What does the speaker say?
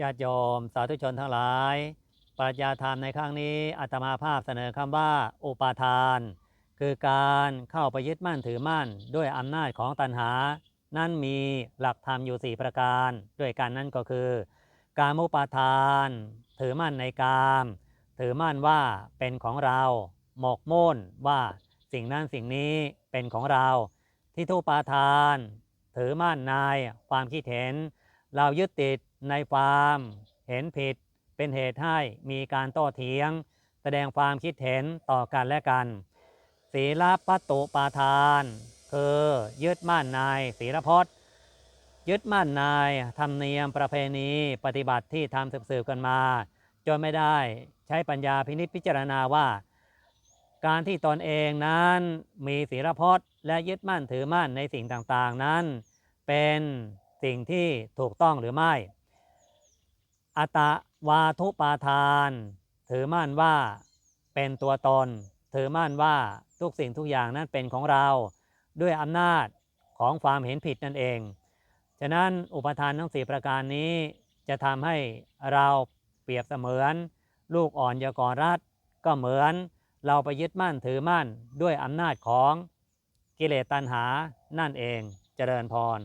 ญาติโยมสาธุชนทั้งหลาย ปรัชญาธรรมในครั้งนี้อาตมาภาพเสนอคำว่า อุปาทาน คือการเข้าไปยึดมั่นถือมั่น ด้วยอำนาจของตัณหา นั่นมีหลักธรรมอยู่ 4 ประการ ด้วยกันนั่นก็คือ การมุปาทาน ถือมั่นในกาม ถือมั่นว่าเป็นของเรา หมกมุ่นว่าสิ่งนั้นสิ่งนี้เป็นของเราทิฏฐุปาทาน ถือมั่นในความคิดเห็น เรายึดติดในความเห็นผิดเป็นเหตุให้มีการโต้เถียง แสดงความคิดเห็นต่อกันและกัน ศีลปัตตุปาทาน คือยึดมั่นในศีลพจน์ ยึดมั่นในธรรมเนียมประเพณีปฏิบัติที่ทำสืบๆกันมาจนไม่ได้ใช้ปัญญาพินิจพิจารณาว่า การที่ตนเองนั้นมีศีลพจน์ และยึดมั่นถือมั่นในสิ่งต่างๆนั้น เป็น สิ่งที่ถูกต้องหรือไม่ อัตวาทุปาทาน ถือมั่นว่าเป็นตัวตน ถือมั่นว่าทุกสิ่งทุกอย่างนั้นเป็นของเรา ด้วยอำนาจของความเห็นผิดนั่นเอง ฉะนั้นอุปทานทั้งสี่ประการนี้จะทำให้เราเปรียบเสมือน ลูกอ่อนยากรรัดก็เหมือนเราไปยึดมั่นถือมั่นด้วยอำนาจของกิเลสตัณหานั่นเองเจริญพร